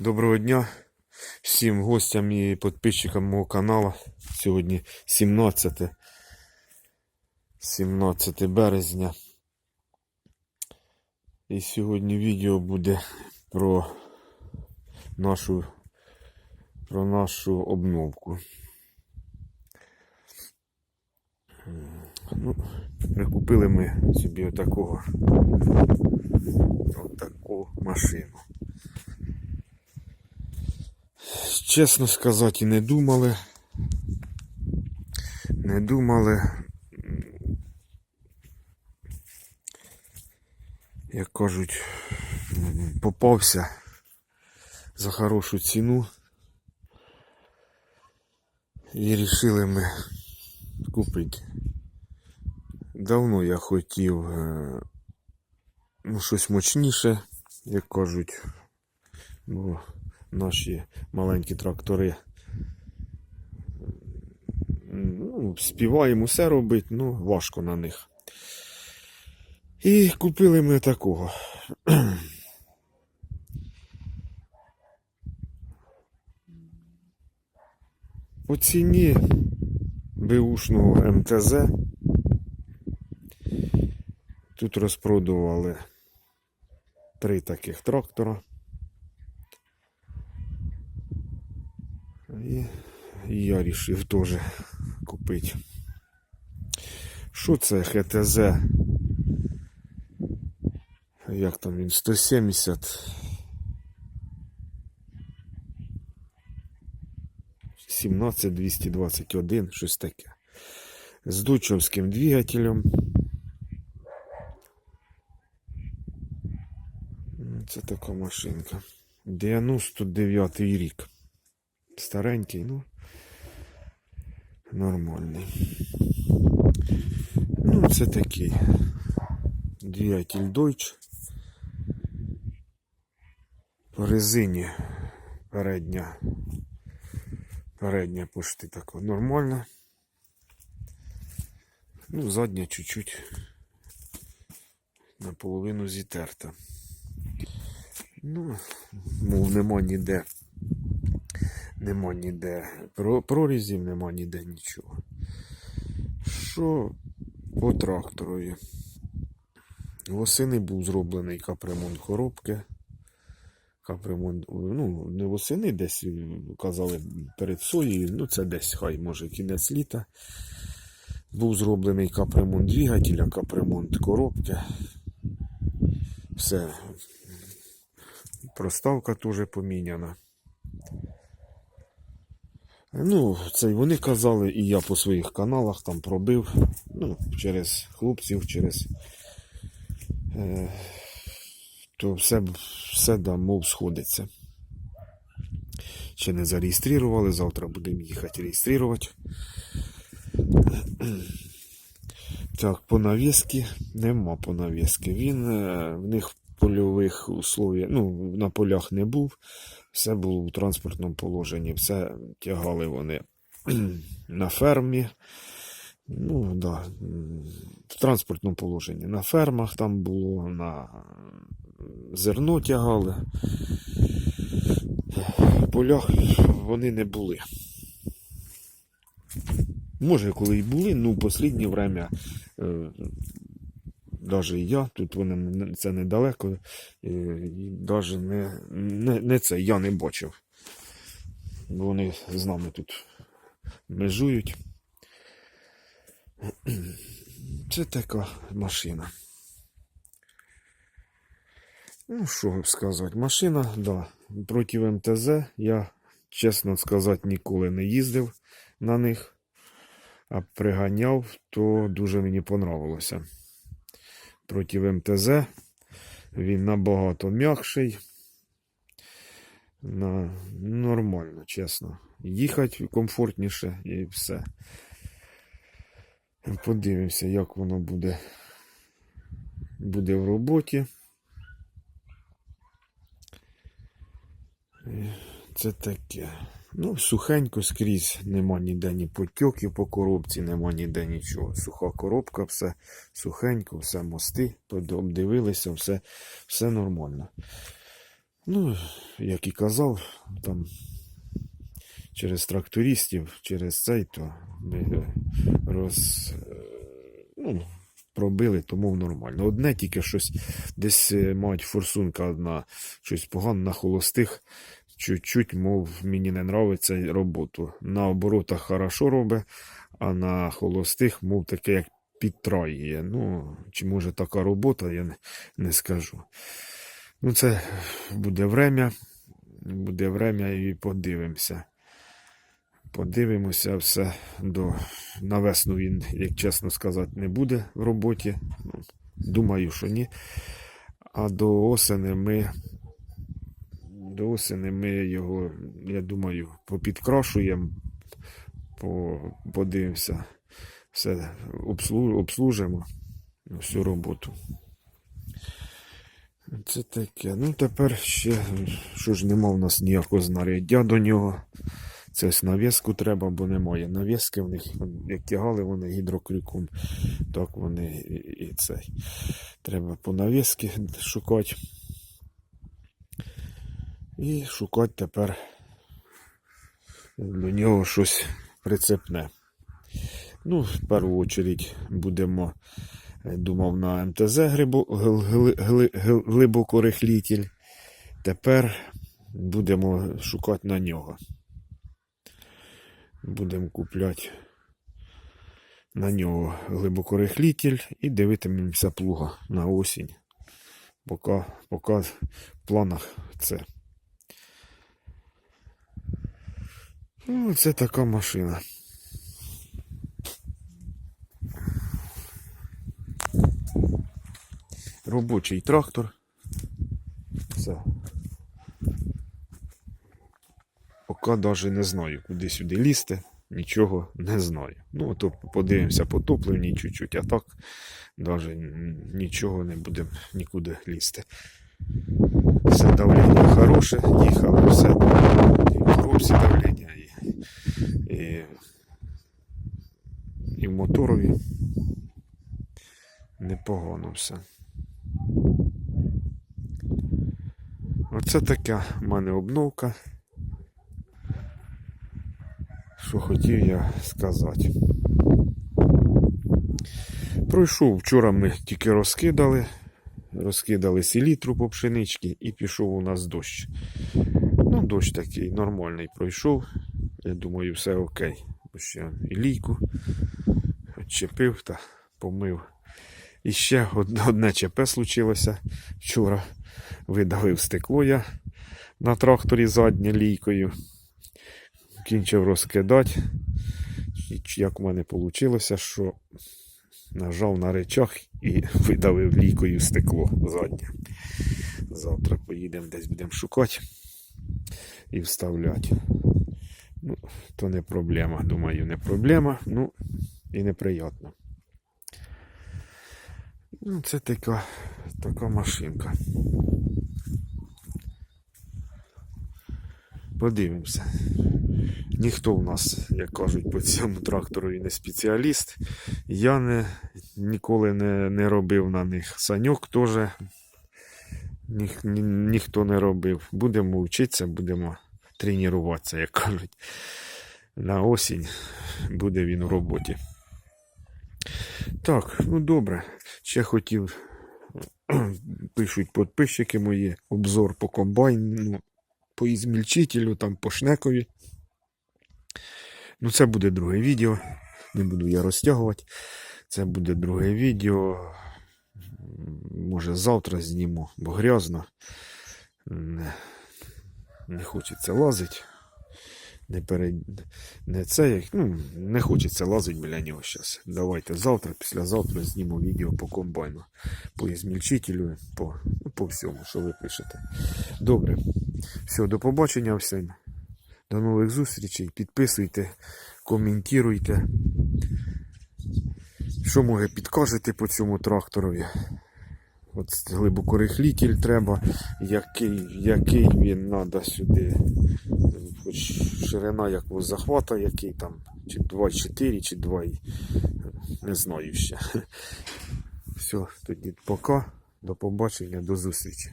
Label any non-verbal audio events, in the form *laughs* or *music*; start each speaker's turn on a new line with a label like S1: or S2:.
S1: Доброго дня всім гостям і підписчикам мого каналу. Сьогодні 17, 17 березня. І сьогодні відео буде про нашу, про нашу обновку. Ну, прикупили ми собі отакого, отаку машину. Чесно сказати, не думали. Не думали. Як кажуть, попався за хорошу ціну. І рішили ми купити. Давно я хотів е, ну, щось мощніше, як кажуть, бо наші маленькі трактори. Ну, співаємо все робити, ну, важко на них. І купили ми такого. *clears throat* По ціні беушного МТЗ тут розпродували три таких трактора. І, я вирішив теж купити. Що це ХТЗ? Як там він? 170. 17 221, щось таке. З дучовським двигателем. Це така машинка. 99 рік. Старенький, ну нормальний. Ну, це такий. Двигатель Deutsch. По резині передня. Передня пошти така нормальна. Ну, задня чуть-чуть наполовину зітерта. Ну, мов нема ніде. Нема ніде про- прорізів, нема ніде нічого. Що по тракторові? Восени був зроблений капремонт коробки. Капремонт, ну, не восени десь е, казали перед соєю, ну це десь хай може кінець літа. Був зроблений капремонт двигателя, капремонт коробки. Все. Проставка теж поміняна. Ну, це й вони казали, і я по своїх каналах там пробив. Ну, через хлопців, через. Е, то все, все да, мов сходиться. Ще не зареєстрували, завтра будемо їхати реєструвати. Так, по навіски нема по навіски. Він е, в них польових условіях, ну, на полях не був. Все було у транспортному положенні, все тягали вони *clears throat* на фермі. Ну, да, в транспортному положенні. На фермах там було, на зерно тягали. Полях вони не були. Може, коли й були, ну, в останнє время, е, навіть і я, тут вони це недалеко, е, і навіть не, не, не це я не бачив. Вони з нами тут межують. *clears throat* Це така машина. Ну, що сказати, машина, да, проти МТЗ я, чесно сказати, ніколи не їздив на них, а приганяв, то дуже мені понравилося. Проти МТЗ він набагато м'якший. На, нормально, чесно. Їхати комфортніше і все. Подивимося, як воно буде, буде в роботі. Е, Це таке. Ну, сухенько скрізь, нема ніде ні потьоків по коробці, нема ніде нічого. Суха коробка, все сухенько, все мости, обдивилися, все, все нормально. Ну, як і казав, там через трактористів, через цей, то ми е, роз, е, ну, пробили, тому нормально. Одне тільки щось десь е, мають форсунка одна, щось погано на холостих. Чуть-чуть, мов, мені не нравиться роботу. На оборотах хорошо робить, а на холостих, мов таке, як підтраює. Ну, чи може така робота, я не, не скажу. Ну, це буде время. Буде время і подивимося. Подивимося все до на весну він, як чесно сказати, не буде в роботі. Ну, Думаю, що ні. А до осени ми. До осени ми його, я думаю, попідкрашуємо, подивимося, все обслужимо всю роботу. Це таке. Ну тепер ще, що ж нема в нас ніякого знаряддя до нього. Це ось нав'язку треба, бо немає нав'язки в них. Як тягали вони гідрокрюком, так вони і цей. Треба по нав'язки шукати. І шукати тепер до нього щось прицепне. Ну, в першу чергу будемо, е, думав, на МТЗ глибокорихлітель. Тепер будемо шукати на нього. Будемо купляти на нього глибокорихлітель і дивитимемося плуга на осінь. Поки, поки в планах це. Ну, це така машина. Робочий трактор. Все. Поки навіть не знаю, куди сюди лізти. Нічого не знаю. Ну, то подивимося по топливній чуть-чуть, а так навіть нічого не будемо нікуди лізти. Все давлення хороше, їхали, все. В коробці давлення, і, і, в моторові. Непогано все. Оце така в мене обновка. Що хотів я сказати. Пройшов вчора ми тільки розкидали, розкидали селітру по пшеничці і пішов у нас дощ. Ну, дощ такий нормальний пройшов. Я думаю, все окей. Ще і лійку відчепив та помив. І ще одне, ЧП случилося вчора. Видавив стекло я на тракторі заднє лійкою. Кінчив розкидати. Як у мене вийшло, що нажав на речах і *laughs* видавив лійкою стекло заднє. Завтра поїдемо десь будемо шукати і вставляти. Ну, то не проблема. Думаю, не проблема. Ну, і неприємно. Ну, це така, така машинка. Подивимося. Ніхто в нас, як кажуть, по цьому трактору і не спеціаліст. Я не, ніколи не, не робив на них. Саньок теж ні, ні, ніхто не робив. Будемо вчитися, будемо тренуватися, як кажуть. На осінь буде він у роботі. Так, ну добре. Ще хотів, *clears throat* пишуть підписчики мої, обзор по комбайну, по ізмільчителю, там по шнекові. Ну, це буде друге відео. Не буду я розтягувати. Це буде друге відео. Може завтра зніму, бо грязно. Не, хочеться лазити. Не, перед... не це як. Ну, не хочеться лазити біля нього зараз. Давайте завтра, післязавтра зніму відео по комбайну, по ізмільчителю, по, ну, по всьому, що ви пишете. Добре. Все, до побачення всім. До нових зустрічей. Підписуйте, коментуйте. Що може підкажете по цьому тракторові? От глибокорихлітель треба, який, який він треба сюди. Хоч ширина як у захвата, який там, чи 2,4, чи 2, не знаю ще. Все, тоді пока. До побачення, до зустрічі.